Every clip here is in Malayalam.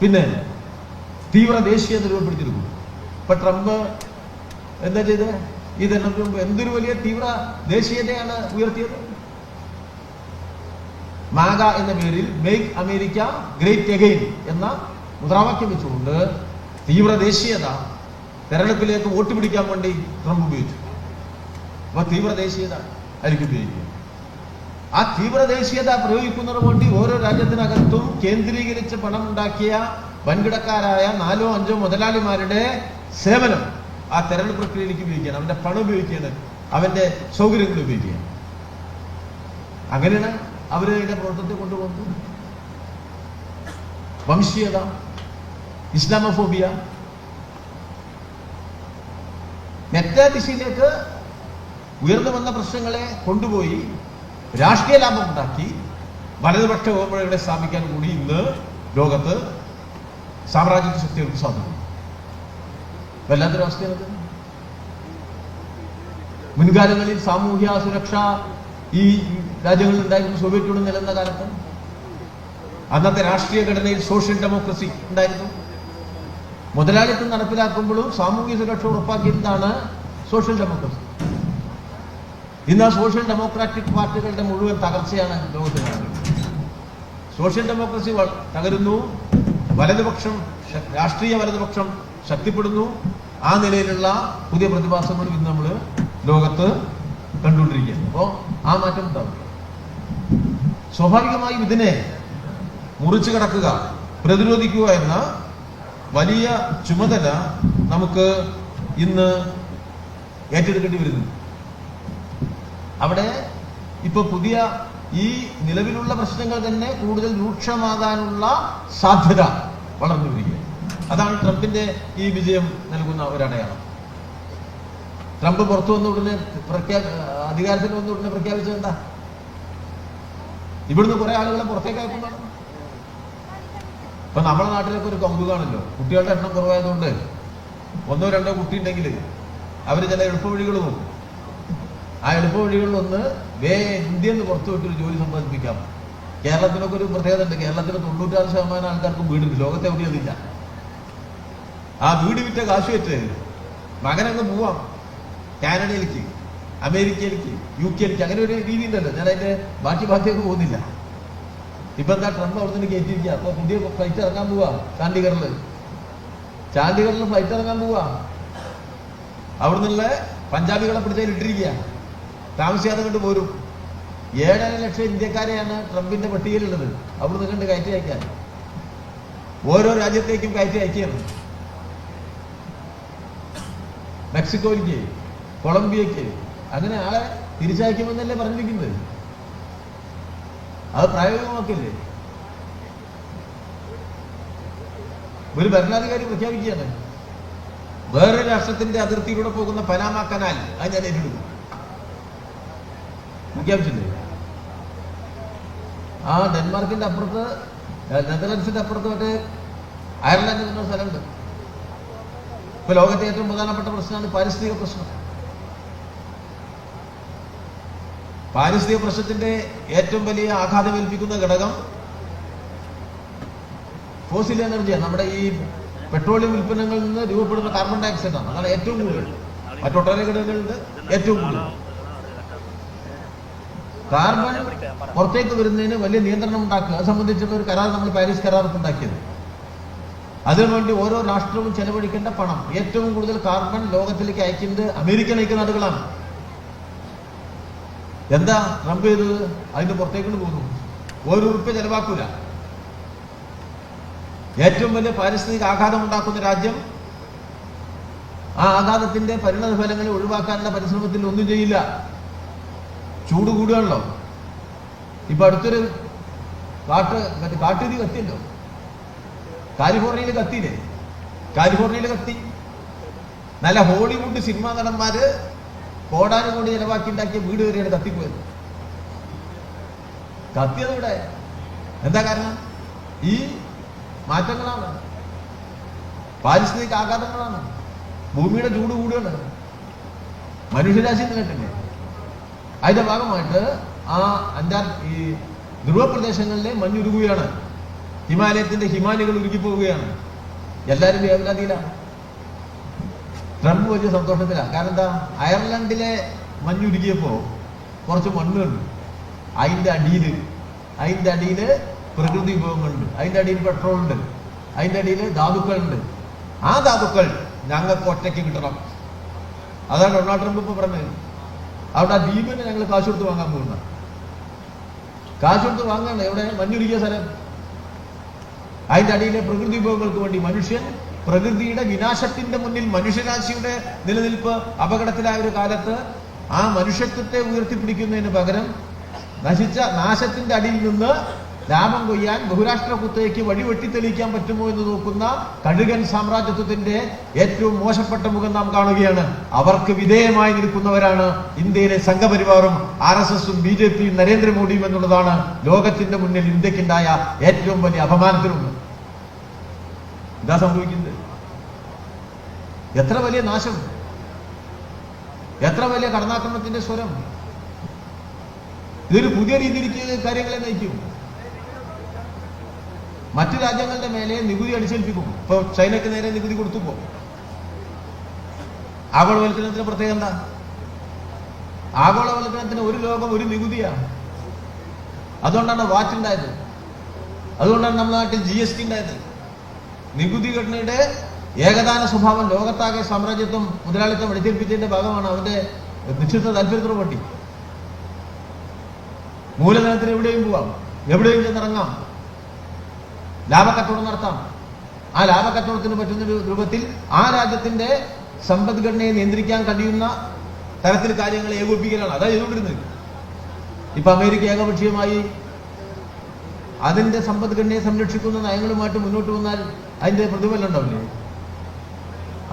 പിന്നെ തീവ്ര ദേശീയത രൂപപ്പെടുത്തിയെടുക്കും ഇപ്പൊ ട്രംപ് എന്താ ചെയ്ത്? ഈ മുമ്പ് എന്തൊരു വലിയ തീവ്ര ദേശീയതയാണ് ഉയർത്തിയത്? മാഗ എന്ന പേരിൽ മേക്ക് അമേരിക്ക ഗ്രേറ്റ് അഗൈൻ എന്ന മുദ്രാവാക്യം വെച്ചുകൊണ്ട് തീവ്ര ദേശീയത തെരഞ്ഞെടുപ്പിലേക്ക് വോട്ട് പിടിക്കാൻ വേണ്ടി ട്രംപ് ഉപയോഗിച്ചു. അപ്പൊ തീവ്ര ദേശീയത ആയിരിക്കും ഉപയോഗിക്കുക. ആ തീവ്രദേശീയത പ്രയോഗിക്കുന്നതിന് വേണ്ടി ഓരോ രാജ്യത്തിനകത്തും കേന്ദ്രീകരിച്ച് പണം ഉണ്ടാക്കിയ വൻകിടക്കാരായ നാലോ അഞ്ചോ മുതലാളിമാരുടെ സേവനം ആ തെരഞ്ഞെടുപ്പ് പ്രക്രിയയിലേക്ക് ഉപയോഗിക്കുകയാണ്. അവന്റെ പണം ഉപയോഗിക്കുകയാണ്. അവന്റെ സൗകര്യങ്ങൾ ഉപയോഗിക്കുകയാണ്. അങ്ങനെയാണ് അവർ അതിന്റെ പ്രവർത്തനത്തെ കൊണ്ടുപോകുന്നത്. വംശീയത ഇസ്ലാമോഫോബിയ മെറ്റാ ദിശയിലേക്ക് ഉയർന്നു വന്ന പ്രശ്നങ്ങളെ കൊണ്ടുപോയി രാഷ്ട്രീയ ലാഭം ഉണ്ടാക്കി വലതുപക്ഷ ഓമ്പഴകളെ സ്ഥാപിക്കാൻ കൂടി ഇന്ന് ലോകത്ത് സാമ്രാജ്യത്വ ശക്തികൾക്ക് സാധിക്കും വല്ലാത്തൊരു അവസ്ഥയാണത്. മുൻകാലങ്ങളിൽ സാമൂഹ്യ സുരക്ഷ ഈ രാജ്യങ്ങളിൽ ഉണ്ടായിരുന്നു സോവിയറ്റ് യൂണിയൻ നിലനിന്ന കാലത്ത്. അന്നത്തെ രാഷ്ട്രീയ ഘടനയിൽ സോഷ്യൽ ഡെമോക്രസി ഉണ്ടായിരുന്നു. മുതലാളിത്തം നടപ്പിലാക്കുമ്പോഴും സാമൂഹ്യ സുരക്ഷ ഉറപ്പാക്കിയതാണ് സോഷ്യൽ ഡെമോക്രസി. ഇന്ന് ആ സോഷ്യൽ ഡെമോക്രാറ്റിക് പാർട്ടികളുടെ മുഴുവൻ തകർച്ചയാണ് ലോകത്ത് സോഷ്യൽ ഡെമോക്രസി തകരുന്നു വലതുപക്ഷം രാഷ്ട്രീയ വലതുപക്ഷം ശക്തിപ്പെടുന്നു. ആ നിലയിലുള്ള പുതിയ പ്രതിഭാസങ്ങളും ഇന്ന് നമ്മൾ ലോകത്ത് കണ്ടുകൊണ്ടിരിക്കുകയാണ്. അപ്പോൾ ആ മാറ്റം ഉണ്ടാവും. സ്വാഭാവികമായും ഇതിനെ മുറിച്ചു കടക്കുക പ്രതിരോധിക്കുക എന്ന വലിയ ചുമതല നമുക്ക് ഇന്ന് ഏറ്റെടുക്കേണ്ടി വരുന്നു അവിടെ ഇപ്പൊ പുതിയ ഈ നിലവിലുള്ള പ്രശ്നങ്ങൾ തന്നെ കൂടുതൽ രൂക്ഷമാകാനുള്ള സാധ്യത വളർന്നു വരിക അതാണ് ട്രംപിന്റെ ഈ വിജയം നൽകുന്ന ഒരടയാളം ട്രംപ് പുറത്തു വന്ന ഉടനെ പ്രഖ്യാ അധികാരത്തിൽ വന്ന ഉടനെ പ്രഖ്യാപിച്ചത് എന്താ? ഇവിടുന്ന് കുറെ ആളുകളെ പുറത്തേക്ക് അയക്കുന്നതാണ് ഇപ്പൊ നമ്മുടെ നാട്ടിലൊക്കെ ഒരു കൗതുകാണല്ലോ കുട്ടികളുടെ എണ്ണം കുറവായതുകൊണ്ട് ഒന്നോ രണ്ടോ കുട്ടി ഉണ്ടെങ്കിൽ അവർ ചില എളുപ്പവഴികൾ നോക്കും. ആ എളുപ്പ വഴികളിലൊന്ന് വേ ഇന്ത്യയിൽ നിന്ന് പുറത്തു വിട്ടൊരു ജോലി സമ്പാദിപ്പിക്കാം കേരളത്തിനൊക്കെ ഒരു പ്രത്യേകത ഉണ്ട് കേരളത്തിൽ തൊണ്ണൂറ്റാറ് ശതമാനം ആൾക്കാർക്കും വീടുണ്ട്. ലോകത്തെ അതില്ല ആ വീട് വിറ്റ കാശ് വെച്ച് മകനങ്ങ് പോവാം. കാനഡയിലേക്ക് അമേരിക്കയിലേക്ക് യു കെയിലേക്ക് അങ്ങനെ ഒരു രീതി ഉണ്ടല്ലോ. ഞാൻ അതിന്റെ ബാക്കി ഭാഗത്തേക്ക് പോകുന്നില്ല. ഇപ്പൊ എന്താ ട്രംപ് അവിടെ നിന്ന് കയറ്റിയിരിക്കുക? അപ്പൊ പുതിയ ഫ്ലൈറ്റ് ഇറങ്ങാൻ പോവാ. ചാണ്ടിഗറിൽ. ചാണ്ടിഗറിൽ ഫ്ലൈറ്റ് ഇറങ്ങാൻ പോവാ. അവിടെ നിന്നുള്ള പഞ്ചാബികളെ പിടിച്ചാൽ ഇട്ടിരിക്കുക. താമസിയാതെ കണ്ട് പോരും. ഏഴര ലക്ഷം ഇന്ത്യക്കാരെയാണ് ട്രംപിന്റെ പട്ടികയിലുള്ളത്. അവിടുന്ന് കണ്ട് കയറ്റി അയക്കാൻ. ഓരോ രാജ്യത്തേക്കും കയറ്റി അയക്കുകയാണ്. മെക്സിക്കോയ്ക്ക് കൊളംബിയക്ക് അങ്ങനെ ആളെ തിരിച്ചയക്കുമെന്നല്ലേ പറഞ്ഞിരിക്കുന്നത്. അത് പ്രായോഗികമാക്കില്ലേ? ഒരു ഭരണാധികാരി പ്രഖ്യാപിക്കുകയാണ്. വേറൊരു രാഷ്ട്രത്തിന്റെ അതിർത്തിയിലൂടെ പോകുന്ന പനാമ കനാൽ അത് ഞാൻ ഏറ്റെടുക്കും. പ്രഖ്യാപിച്ചില്ലേ ആ ഡെൻമാർക്കിന്റെ അപ്പുറത്ത് നെതർലൻഡ്സിന്റെ അപ്പുറത്ത് മറ്റേ അയർലൻഡ് എന്ന സ്ഥലമുണ്ട്. ഇപ്പൊ ലോകത്തെ ഏറ്റവും പ്രധാനപ്പെട്ട പ്രശ്നമാണ് പാരിസ്ഥിതിക പ്രശ്നം. പാരിസ്ഥിതിക പ്രശ്നത്തിന്റെ ഏറ്റവും വലിയ ആഘാതം ഏൽപ്പിക്കുന്ന ഘടകം ഫോസിൽ എനർജിയാണ് നമ്മുടെ ഈ പെട്രോളിയം ഉൽപ്പന്നങ്ങളിൽ നിന്ന് രൂപപ്പെടുന്ന കാർബൺ ഡയോക്സൈഡാണ് അതാണ് ഏറ്റവും കൂടുതൽ. മറ്റൊട്ടേറെ ഘടകങ്ങളുണ്ട് ഏറ്റവും കൂടുതൽ. കാർബൺ പുറത്തേക്ക് വരുന്നതിന് വലിയ നിയന്ത്രണം ഉണ്ടാക്കുക. അത് സംബന്ധിച്ചുള്ള ഒരു കരാർ നമ്മൾ പാരീസ് കരാർ ഉണ്ടാക്കിയത്. അതിനുവേണ്ടി ഓരോ രാഷ്ട്രവും ചെലവഴിക്കേണ്ട പണം. ഏറ്റവും കൂടുതൽ കാർബൺ ലോകത്തിലേക്ക് അയക്കുന്നത് അമേരിക്കൻ ഐക്യ നാടുകളാണ്. എന്താ ട്രംപ് ചെയ്തത്? അതിന്റെ പുറത്തേക്ക് പോകുന്നു. ഒരു ഉറുപ്പ് ചെലവാക്കൂല. ഏറ്റവും വലിയ പാരിസ്ഥിതിക ആഘാതം ഉണ്ടാക്കുന്ന രാജ്യം ആ ആഘാതത്തിന്റെ പരിണത ഫലങ്ങളെ ഒഴിവാക്കാനുള്ള പരിശ്രമത്തിൽ ഒന്നും ചെയ്യില്ല. ചൂട് കൂടുകയാണല്ലോ. ഇപ്പൊ അടുത്തൊരു കാട്ട് കാട്ടുതീ കത്തിയല്ലോ കാലിഫോർണിയയിൽ കത്തിയില്ലേ? കാലിഫോർണിയയിൽ കത്തി. നല്ല ഹോളിവുഡ് സിനിമാ നടന്മാര് കോടാനും കോടി ചെലവാക്കി ഉണ്ടാക്കിയ വീട് വരെയാണ് കത്തിപ്പോയത്. കത്തിയത് ഇവിടെ എന്താ കാരണം? ഈ മാറ്റങ്ങളാണ്. പാരിസ്ഥിതിക ആഘാതങ്ങളാണ്. ഭൂമിയുടെ ചൂട് കൂടുകയാണ്. മനുഷ്യരാശി നിലട്ടില്ലേ അതിന്റെ ഭാഗമായിട്ട് ആ അന്റാർ ഈ ധ്രുവ പ്രദേശങ്ങളിലെ മഞ്ഞുരുകുകയാണ്. ഹിമാലയത്തിന്റെ ഹിമാനികൾ ഉരുകി പോവുകയാണ് എല്ലാവരും വേവലാതിയിലാണ് ട്രംപ് വലിയ സന്തോഷത്തിലാണ് കാരണം എന്താ? അയർലൻഡിലെ മഞ്ഞുരുകിയപ്പോ കുറച്ച് മണ്ണുണ്ട്. അതിന്റെ അടിയിൽ അതിന്റെ അടിയിൽ പ്രകൃതി വിഭവങ്ങളുണ്ട്. അതിന്റെ അടിയിൽ പെട്രോൾ ഉണ്ട് അതിന്റെ അടിയിൽ ധാതുക്കളുണ്ട്. ആ ധാതുക്കൾ ഞങ്ങൾക്ക് ഒറ്റയ്ക്ക് കിട്ടണം. അതാണ് ഡൊണാൾഡ് ട്രംപ് ഇപ്പൊ പറഞ്ഞത്. അവിടെ ആ ദ്വീപിന് ഞങ്ങൾ കാശ് കൊടുത്ത് വാങ്ങാൻ പോകുന്ന. കാശ് കൊടുത്ത് വാങ്ങാണ് എവിടെ മഞ്ഞുരുകിയ സ്ഥലം. അതിന്റെ അടിയിലെ പ്രകൃതി വിഭവങ്ങൾക്ക് വേണ്ടി മനുഷ്യൻ പ്രകൃതിയുടെ വിനാശത്തിന്റെ മുന്നിൽ മനുഷ്യരാശിയുടെ നിലനിൽപ്പ് അപകടത്തിലായ ഒരു കാലത്ത് ആ മനുഷ്യത്വത്തെ ഉയർത്തിപ്പിടിക്കുന്നതിന് പകരം നശിച്ച നാശത്തിന്റെ അടിയിൽ നിന്ന് ലാഭം കൊയ്യാൻ ബഹുരാഷ്ട്ര കുത്തേക്ക് വഴി വെട്ടിത്തെളിയിക്കാൻ പറ്റുമോ എന്ന് നോക്കുന്ന കഴുകൻ സാമ്രാജ്യത്വത്തിന്റെ ഏറ്റവും മോശപ്പെട്ട മുഖം നാം കാണുകയാണ്. അവർക്ക് വിധേയമായി നിൽക്കുന്നവരാണ് ഇന്ത്യയിലെ സംഘപരിവാറും ആർ എസ് എസും ബി ജെ പിയും നരേന്ദ്രമോദിയും എന്നുള്ളതാണ് ലോകത്തിന്റെ മുന്നിൽ ഇന്ത്യക്കുണ്ടായ ഏറ്റവും വലിയ അപമാനത്തിനുണ്ട്. എന്താ സംഭവിക്കുന്നത്. എത്ര വലിയ നാശം? എത്ര വലിയ കടന്നാക്രമണത്തിന്റെ സ്വരം? ഇതൊരു പുതിയ രീതിയിലേക്ക് കാര്യങ്ങളെ നയിക്കും. മറ്റു രാജ്യങ്ങളുടെ മേലെ നികുതി അടിച്ചേൽപ്പിക്കും. ഇപ്പൊ ചൈനക്ക് നേരെ നികുതി കൊടുത്തു പോകും ആഗോളവൽക്കരണത്തിന് പ്രത്യേകത എന്താ? ആഗോളവൽക്കരണത്തിന് ഒരു ലോകം ഒരു നികുതിയാണ് അതുകൊണ്ടാണ് വാറ്റ് ഉണ്ടായത്. അതുകൊണ്ടാണ് നമ്മുടെ നാട്ടിൽ ജി എസ് ടി ഉണ്ടായത്. നികുതി ഘടനയുടെ ഏകദാന സ്വഭാവം ലോകത്താകെ സാമ്രാജ്യത്വം മുതലാളിത്തം അടിച്ചേൽപ്പിച്ചതിന്റെ ഭാഗമാണ് അവന്റെ നിശ്ചിത താല്പര്യത്തിന് പട്ടി മൂലധനത്തിന് എവിടെയും പോവാം. എവിടെയും ചെന്നിറങ്ങാം. ലാഭക്കച്ചവടം നടത്താം. ആ ലാഭക്കച്ചവടത്തിന് പറ്റുന്ന രൂപത്തിൽ ആ രാജ്യത്തിന്റെ സമ്പദ്ഘടനയെ നിയന്ത്രിക്കാൻ കഴിയുന്ന തരത്തിൽ കാര്യങ്ങൾ ഏകോപിപ്പിക്കലാണ്. അതാ ചെയ്തുകൊണ്ടിരുന്നത്. ഇപ്പൊ അമേരിക്ക ഏകപക്ഷീയമായി അതിന്റെ സമ്പദ്ഘടനയെ സംരക്ഷിക്കുന്ന നയങ്ങളുമായിട്ട് മുന്നോട്ട് വന്നാൽ അതിന്റെ പ്രതിഫലനം ഉണ്ടാവില്ലേ?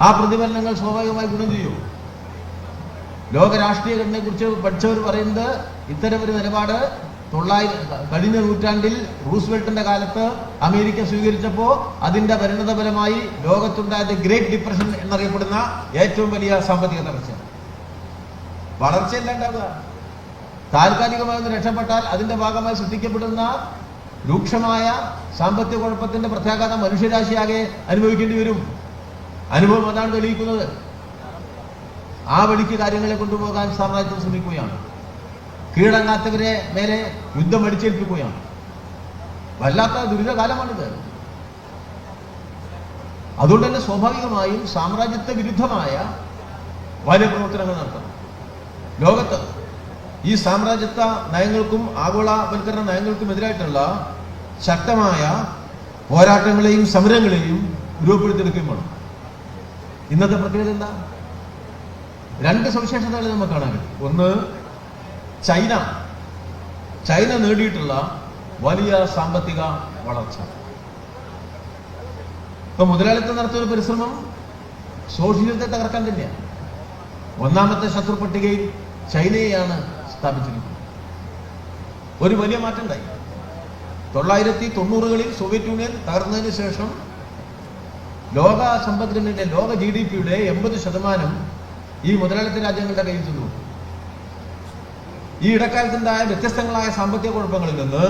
ആ പ്രതിഫലനങ്ങൾ സ്വാഭാവികമായി ഗുണം ചെയ്യും. ലോക രാഷ്ട്രീയ ഘടനയെ കുറിച്ച് പഠിച്ചവർ പറയുന്നത് ഇത്തരം ഒരു നിലപാട് തൊള്ളായിരം കഴിഞ്ഞ നൂറ്റാണ്ടിൽ റൂസ്വെൽട്ടിന്റെ കാലത്ത് അമേരിക്ക സ്വീകരിച്ചപ്പോ അതിന്റെ പരിണതഫലമായി ലോകത്തുണ്ടായ ഗ്രേറ്റ് ഡിപ്രഷൻ എന്നറിയപ്പെടുന്ന ഏറ്റവും വലിയ സാമ്പത്തിക തകർച്ച. വളർച്ചയല്ല ഉണ്ടാവുക. താൽക്കാലികമായി ഒന്ന് രക്ഷപ്പെട്ടാൽ അതിന്റെ ഭാഗമായി സൃഷ്ടിക്കപ്പെടുന്ന രൂക്ഷമായ സാമ്പത്തിക കുഴപ്പത്തിന്റെ പ്രത്യാഘാതം മനുഷ്യരാശിയാകെ അനുഭവിക്കേണ്ടി വരും. അനുഭവം അതാണ് തെളിയിക്കുന്നത്. ആ വഴിക്ക് കാര്യങ്ങളെ കൊണ്ടുപോകാൻ സാമ്രാജ്യം ശ്രമിക്കുകയാണ്. കീഴടങ്ങാത്തവരെ മേലെ യുദ്ധം അടിച്ചേൽപ്പിക്കുകയാണ്. വല്ലാത്ത ദുരിതകാലമാണിത്. അതുകൊണ്ട് തന്നെ സ്വാഭാവികമായും സാമ്രാജ്യത്തെ വിരുദ്ധമായ വലിയ പ്രവർത്തനങ്ങൾ നടത്തണം. ലോകത്ത് ഈ സാമ്രാജ്യത്വ നയങ്ങൾക്കും ആഗോളവൽക്കരണ നയങ്ങൾക്കും എതിരായിട്ടുള്ള ശക്തമായ പോരാട്ടങ്ങളെയും സമരങ്ങളെയും രൂപപ്പെടുത്തിയെടുക്കുകയും വേണം. ഇന്നത്തെ പ്രത്യേകത എന്താ? രണ്ട് സവിശേഷതകൾ നമുക്ക് കാണാൻ കഴിയും ഒന്ന് ചൈന. ചൈന നേടിയിട്ടുള്ള വലിയ സാമ്പത്തിക വളർച്ച. ഇപ്പൊ മുതലാളിത്തം നടത്തിയ ഒരു പരിശ്രമം സോഷ്യലിസത്തെ തകർക്കാൻ തന്നെയാണ്. ഒന്നാമത്തെ ശത്രു പട്ടികയിൽ ചൈനയെയാണ് സ്ഥാപിച്ചിരിക്കുന്നത്. ഒരു വലിയ മാറ്റം ഉണ്ടായി തൊള്ളായിരത്തി തൊണ്ണൂറുകളിൽ സോവിയറ്റ് യൂണിയൻ തകർന്നതിന് ശേഷം ലോക സമ്പദ്ഘടനയുടെ ലോക ജി ഡി പിയുടെ എൺപത് ശതമാനം ഈ മുതലാളിത്ത രാജ്യങ്ങളുടെ കയ്യിൽ ചെന്നു. ഈ ഇടക്കാലത്തുണ്ടായ വ്യത്യസ്തങ്ങളായ സാമ്പത്തിക കുഴപ്പങ്ങളിൽ നിന്ന്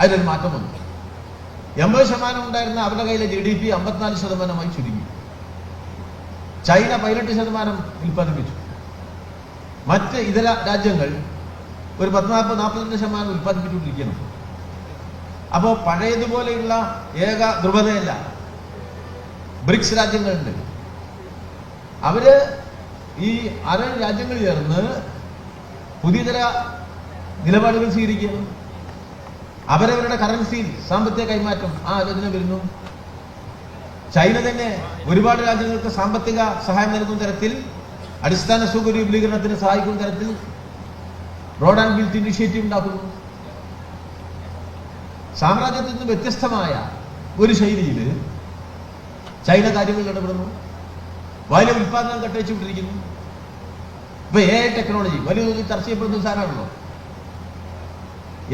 അതിലൊരു മാറ്റം വന്നു. എൺപത് ശതമാനം ഉണ്ടായിരുന്ന അവരുടെ കയ്യിലെ ജി ഡി പി അമ്പത്തിനാല് ശതമാനമായി ചുരുങ്ങി. ചൈന പതിനെട്ട് ശതമാനം ഉൽപ്പാദിപ്പിച്ചു. മറ്റ് ഇതര രാജ്യങ്ങൾ ഒരു പത്ത് നാൽപ്പത് നാൽപ്പത്തിരണ്ട് ശതമാനം ഉൽപ്പാദിപ്പിച്ചുകൊണ്ടിരിക്കണം അപ്പോൾ പഴയതുപോലെയുള്ള ഏക ധ്രുവതയല്ല. ബ്രിക്സ് രാജ്യങ്ങളുണ്ട്. അവർ ഈ അര രാജ്യങ്ങൾ ചേർന്ന് പുതിയ ചില നിലപാടുകൾ സ്വീകരിക്കുകയാണ്. അവരവരുടെ കറൻസിയിൽ സാമ്പത്തിക കൈമാറ്റം. ആ ആലോചന വരുന്നു? ചൈന തന്നെ ഒരുപാട് രാജ്യങ്ങൾക്ക് സാമ്പത്തിക സഹായം നൽകുന്ന തരത്തിൽ അടിസ്ഥാന സൗകര്യ വിപുലീകരണത്തിന് സഹായിക്കുന്ന തരത്തിൽ റോഡ് ആൻഡ് ബിൽറ്റ് ഇനിഷ്യേറ്റീവ് ഉണ്ടാക്കുന്നു. സാമ്രാജ്യത്തിൽ നിന്ന് വ്യത്യസ്തമായ ഒരു ശൈലിയിൽ ചൈന കാര്യങ്ങളിൽ ഇടപെടുന്നു. വലിയ ഉൽപാദനം കട്ടയച്ചുകൊണ്ടിരിക്കുന്നു ഇപ്പൊ എ ടെക്നോളജി വലിയ തോതിൽ ചർച്ച ചെയ്യപ്പെടുന്ന സാധനമാണല്ലോ.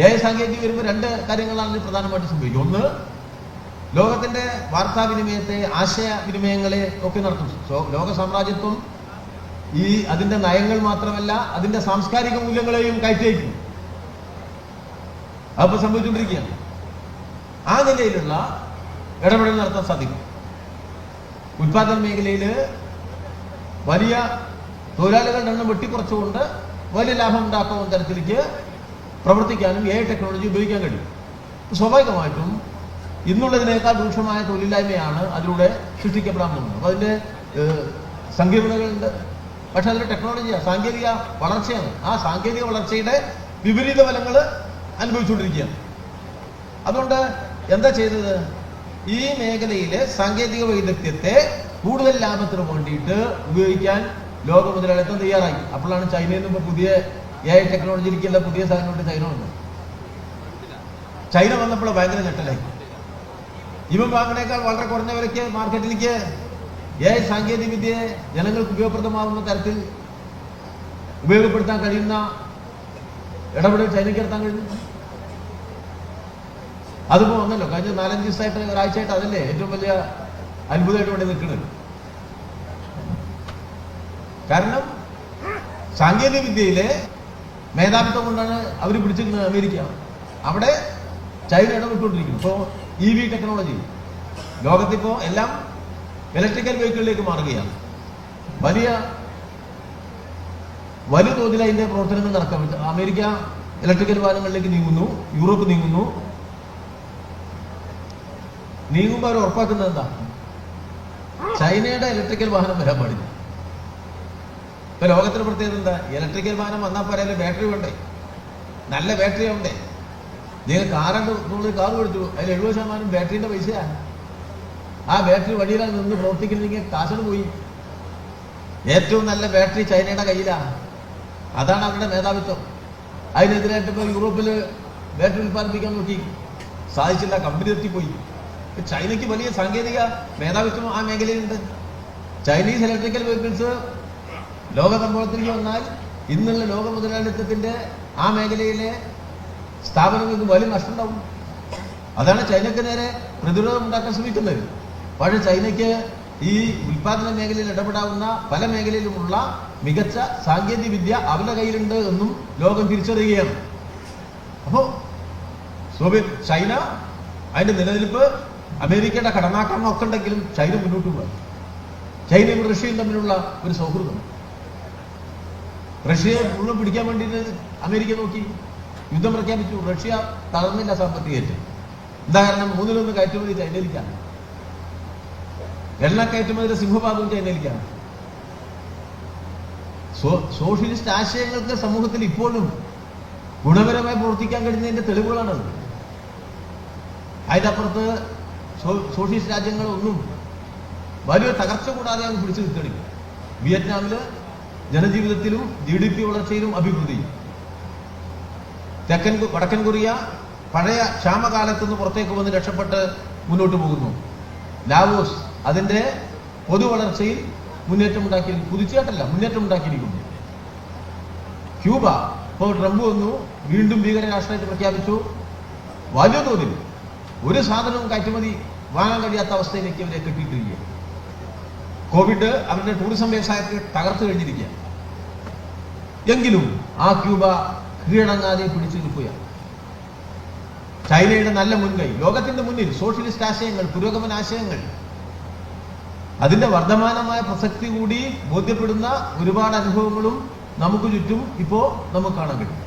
എ സാങ്കേതിക വരുമ്പോൾ രണ്ട് കാര്യങ്ങളാണ് പ്രധാനമായിട്ട് സംഭവിക്കുക ഒന്ന് ലോകത്തിന്റെ വാർത്താവിനിമയത്തെ ആശയവിനിമയങ്ങളെ ഒക്കെ നടത്തും. ലോക സാമ്രാജ്യത്വം ഈ അതിന്റെ നയങ്ങൾ മാത്രമല്ല അതിന്റെ സാംസ്കാരിക മൂല്യങ്ങളെയും കയറ്റിയേക്കും അപ്പൊ സംഭവിച്ചുകൊണ്ടിരിക്കുകയാണ്. ആ നിലയിലുള്ള ഇടപെടൽ നടത്താൻ സാധിക്കും. ഉത്പാദന മേഖലയിൽ വലിയ തൊഴിലാളികളുടെ എണ്ണം വെട്ടിക്കുറച്ചുകൊണ്ട് വലിയ ലാഭം ഉണ്ടാക്കുന്ന തരത്തിലേക്ക് പ്രവർത്തിക്കാനും എ ടെക്നോളജി ഉപയോഗിക്കാൻ കഴിയും. സ്വാഭാവികമായിട്ടും ഇന്നുള്ളതിനേക്കാൾ രൂക്ഷമായ തൊഴിലില്ലായ്മയാണ് അതിലൂടെ സൃഷ്ടിക്കപ്പെടാൻ പോകുന്നത്. അപ്പോൾ അതിന്റെ സങ്കീർണതകളുണ്ട്. പക്ഷെ അതിന്റെ ടെക്നോളജിയാണ് സാങ്കേതിക വളർച്ചയാണ്. ആ സാങ്കേതിക വളർച്ചയുടെ വിപരീത ഫലങ്ങൾ അനുഭവിച്ചുകൊണ്ടിരിക്കുകയാണ്. അതുകൊണ്ട് എന്താ ചെയ്തത്? ഈ മേഖലയിലെ സാങ്കേതിക വൈദഗ്ധ്യത്തെ കൂടുതൽ ലാഭത്തിന് വേണ്ടിയിട്ട് ഉപയോഗിക്കാൻ ലോക മുതലാളിത്തം തയ്യാറായി അപ്പോഴാണ് ചൈനയിൽ നിന്ന് പുതിയ എ ഐ ടെക്നോളജിയിലേക്കുള്ള പുതിയ സാധനമായിട്ട് ചൈന വന്നു ചൈന വന്നപ്പോൾ ഭയങ്കര ഞെട്ടലായി. ഇവൻ വാങ്ങണേക്കാൾ വളരെ കുറഞ്ഞ വിലയ്ക്ക് മാർക്കറ്റിലേക്ക് എ ഐ സാങ്കേതിക വിദ്യയെ ജനങ്ങൾക്ക് ഉപയോഗപ്രദമാകുന്ന തരത്തിൽ ഉപയോഗപ്പെടുത്താൻ കഴിയുന്ന ഇടപെടൽ ചൈനയ്ക്ക് നടത്താൻ കഴിഞ്ഞു അതിപ്പോ വന്നല്ലോ കഴിഞ്ഞ നാലഞ്ച് ദിവസമായിട്ട് ഒരാഴ്ചയായിട്ട് അതല്ലേ ഏറ്റവും വലിയ അത്ഭുതമായിട്ട് ഇവിടെ നിൽക്കുന്നത്. കാരണം സാങ്കേതിക വിദ്യയിലെ മേധാവിത്വം കൊണ്ടാണ് അവർ പിടിച്ചിരുന്നത് അമേരിക്ക. അവിടെ ചൈന ഇടപെട്ടുകൊണ്ടിരിക്കുന്നു ഇപ്പോൾ ഇ വി ടെക്നോളജി ലോകത്തിപ്പോൾ എല്ലാം ഇലക്ട്രിക്കൽ വെഹിക്കിളിലേക്ക് മാറുകയാണ്. വലിയ വലിയ തോതിൽ അതിന്റെ പ്രവർത്തനങ്ങൾ നടക്കാൻ പറ്റും. അമേരിക്ക ഇലക്ട്രിക്കൽ വാഹനങ്ങളിലേക്ക് നീങ്ങുന്നു. യൂറോപ്പ് നീങ്ങുന്നു. നീങ്ങുമ്പോൾ അവർ ഉറപ്പാക്കുന്നത് എന്താ? ചൈനയുടെ ഇലക്ട്രിക്കൽ വാഹനം വരാൻ പാടില്ല. ഇപ്പൊ ലോകത്തിന് പ്രത്യേകത എന്താ? ഇലക്ട്രിക്കൽ വാഹനം വന്നാൽ പോരാൽ ബാറ്ററി വേണ്ടേ? നല്ല ബാറ്ററി ഉണ്ടേ നിങ്ങൾ കാറുണ്ട് നിങ്ങൾ കാർ കൊടുത്തു അതിൽ എഴുപത് ശതമാനം ബാറ്ററിന്റെ പൈസയാണ് ആ ബാറ്ററി വഴിയിലാണ് നിന്ന് പ്രവർത്തിക്കുന്നെങ്കിൽ കാശിന് പോയി. ഏറ്റവും നല്ല ബാറ്ററി ചൈനയുടെ കയ്യിലാണ് അതാണ് അവരുടെ മേധാവിത്വം. അതിനെതിരായിട്ട് ഇപ്പോൾ യൂറോപ്പിൽ ബാറ്ററി ഉൽപ്പാദിപ്പിക്കാൻ നോക്കി. സാധിച്ചില്ല കമ്പനി എത്തിപ്പോയി ചൈനയ്ക്ക് വലിയ സാങ്കേതിക മേധാവിത്വം ആ മേഖലയിലുണ്ട്. ചൈനീസ് ഇലക്ട്രിക്കൽ വെഹിക്കിൾസ് ലോക വന്നാൽ ഇന്നുള്ള ലോക മുതലാളിത്തത്തിന്റെ ആ മേഖലയിലെ സ്ഥാപനങ്ങൾക്ക് വലിയ നഷ്ടം ഉണ്ടാവും അതാണ് ചൈനയ്ക്ക് നേരെ പ്രതിരോധം ഉണ്ടാക്കാൻ ശ്രമിക്കുന്നത്. പക്ഷേ ചൈനയ്ക്ക് ഈ ഉൽപാദന മേഖലയിൽ ഇടപെടാവുന്ന പല മേഖലയിലുമുള്ള മികച്ച സാങ്കേതിക വിദ്യ അവരുടെ കയ്യിലുണ്ട് എന്നും ലോകം തിരിച്ചറിയുകയാണ്. അപ്പോൾ സോവിയറ്റ് ചൈന അതിന്റെ നിലനിൽപ്പ് അമേരിക്കയുടെ കടന്നാക്രമണം ഒക്കെ ഉണ്ടെങ്കിലും ചൈന മുന്നോട്ട് പോകാം ചൈനയും റഷ്യയും തമ്മിലുള്ള ഒരു സൗഹൃദം. റഷ്യയെ മുഴുവൻ പിടിക്കാൻ വേണ്ടിയിട്ട് അമേരിക്ക നോക്കി. യുദ്ധം പ്രഖ്യാപിച്ചു. റഷ്യ തളർന്നില്ല സാമ്പത്തികമായിട്ട്. കാരണം മൂന്നിലൊന്ന് കയറ്റുമതി ചൈനയിലേക്കാണ് എണ്ണ കയറ്റുമതിയുടെ സിംഹഭാഗവും ചൈനയിലേക്കാണ് സോഷ്യലിസ്റ്റ് ആശയങ്ങൾക്ക് സമൂഹത്തിൽ ഇപ്പോഴും ഗുണപരമായി പ്രവർത്തിക്കാൻ കഴിയുന്നതിന്റെ തെളിവുകളാണത് അതിന്റെ അപ്പുറത്ത് സോഷ്യലിസ്റ്റ് രാജ്യങ്ങളൊന്നും വലിയ തകർച്ച കൂടാതെ അങ്ങ് പിടിച്ചു നിൽക്കണില്ല വിയറ്റ്നാമിൽ ജനജീവിതത്തിലും ജി ഡി പി വളർച്ചയിലും അഭിവൃദ്ധി. തെക്കൻ വടക്കൻ കൊറിയ പഴയ ക്ഷാമകാലത്ത് നിന്ന് പുറത്തേക്ക് വന്ന് രക്ഷപ്പെട്ട് മുന്നോട്ട് പോകുന്നു. ലാവോസ് അതിന്റെ പൊതു വളർച്ചയിൽ മുന്നേറ്റം ഉണ്ടാക്കി കുതിച്ചേട്ടല്ല മുന്നേറ്റം ഉണ്ടാക്കിയിരിക്കുന്നു. ക്യൂബ ഇപ്പോൾ ട്രംപ് വന്നു വീണ്ടും ഭീകര രാഷ്ട്രമായിട്ട് പ്രഖ്യാപിച്ചു. വലിയ തോതിൽ ഒരു സാധനവും കയറ്റുമതി വാങ്ങാൻ കഴിയാത്ത അവസ്ഥയിലേക്ക് ഇവരെ കെട്ടിയിട്ടിരിക്കുക കോവിഡ് അവരുടെ ടൂറിസം വ്യവസായത്തെ തകർത്തു കഴിഞ്ഞിരിക്കുക എങ്കിലും ആ ക്യൂബ കീഴടങ്ങാതെ പിടിച്ചു നിൽക്കുകയാണ്. ചൈനയുടെ നല്ല മുൻകൈ ലോകത്തിന്റെ മുന്നിൽ സോഷ്യലിസ്റ്റ് ആശയങ്ങൾ പുരോഗമന ആശയങ്ങൾ അതിന്റെ വർദ്ധമാനമായ പ്രസക്തി കൂടി ബോധ്യപ്പെടുന്ന ഒരുപാട് അനുഭവങ്ങളും നമുക്ക് ചുറ്റും ഇപ്പോ നമുക്ക് കാണാൻ കഴിയും.